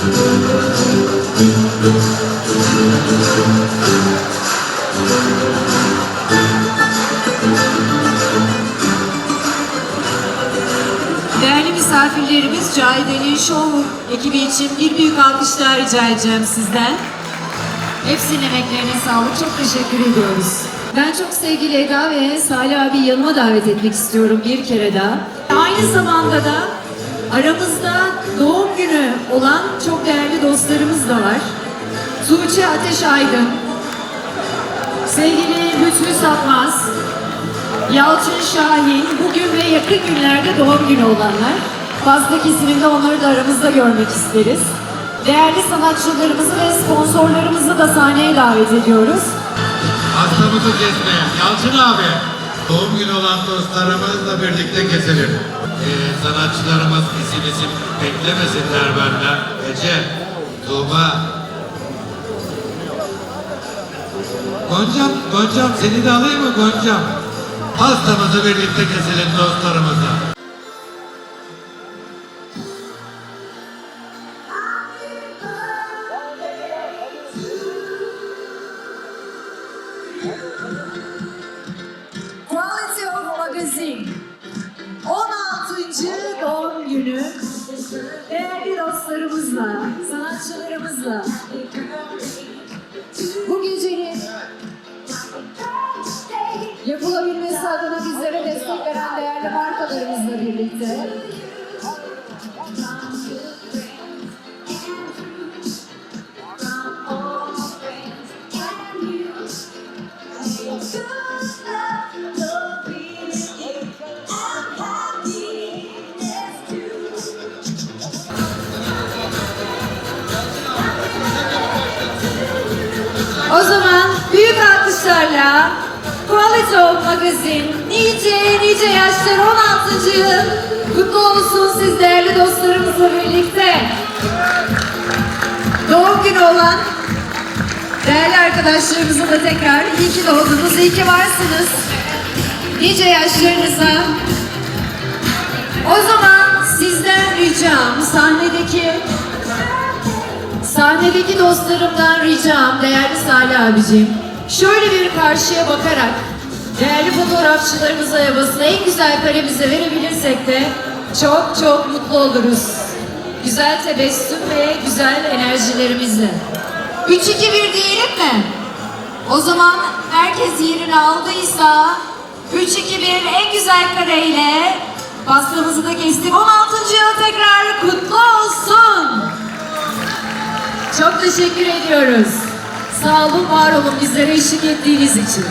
Değerli misafirlerimiz Cahide'nin Show ekibi için bir büyük alkışlar rica edeceğim sizden. Hepsinin emeklerine sağlık. Çok teşekkür ediyoruz. Ben çok sevgili Eda ve Salih abi yanıma davet etmek istiyorum bir kere daha. Aynı zamanda da aramızda doğum günü olan çok değerli dostlarımız da var. Tuğçe Ateş Aydın, sevgili Lütfü Satmaz, Yalçın Şahin, bugün ve yakın günlerde doğum günü olanlar. Fazla kesiminde onları da aramızda görmek isteriz. Değerli sanatçılarımızı ve sponsorlarımızı da sahneye davet ediyoruz. Hastamızı kesmeye. Yalçın abi. Doğum günü olan dostlarımızla birlikte keselim. Ee, sanatçılarımız isim isim beklemesinler benden. Ece, Tuğba. Goncam, Goncam seni de alayım mı Goncam? Hastamızı birlikte keselim dostlarımızla. Quality 16. doğum günü değerli dostlarımızla, sanatçılarımızla bu gecenin yapılabilmesi adına bizlere destek veren değerli markalarımızla birlikte alkışlarla Quality Magazine nice nice yaşlar 16. yıl kutlu olsun siz değerli dostlarımızla birlikte. Doğum günü olan değerli arkadaşlarımıza da tekrar iyi ki doğdunuz, iyi ki varsınız. Nice yaşlarınıza. O zaman sizden ricam sahnedeki Sahnedeki dostlarımdan ricam değerli Salih abicim. Şöyle bir karşıya bakarak değerli fotoğrafçılarımıza ve en güzel karemize verebilirsek de çok çok mutlu oluruz. Güzel tebessüm ve güzel enerjilerimizle. 3-2-1 diyelim mi? O zaman herkes yerini aldıysa 3-2-1 en güzel kareyle pastamızı da kestik. 16. yıl tekrar kutlu olsun. Çok teşekkür ediyoruz. Sağ olun, var olun bizlere eşlik ettiğiniz için.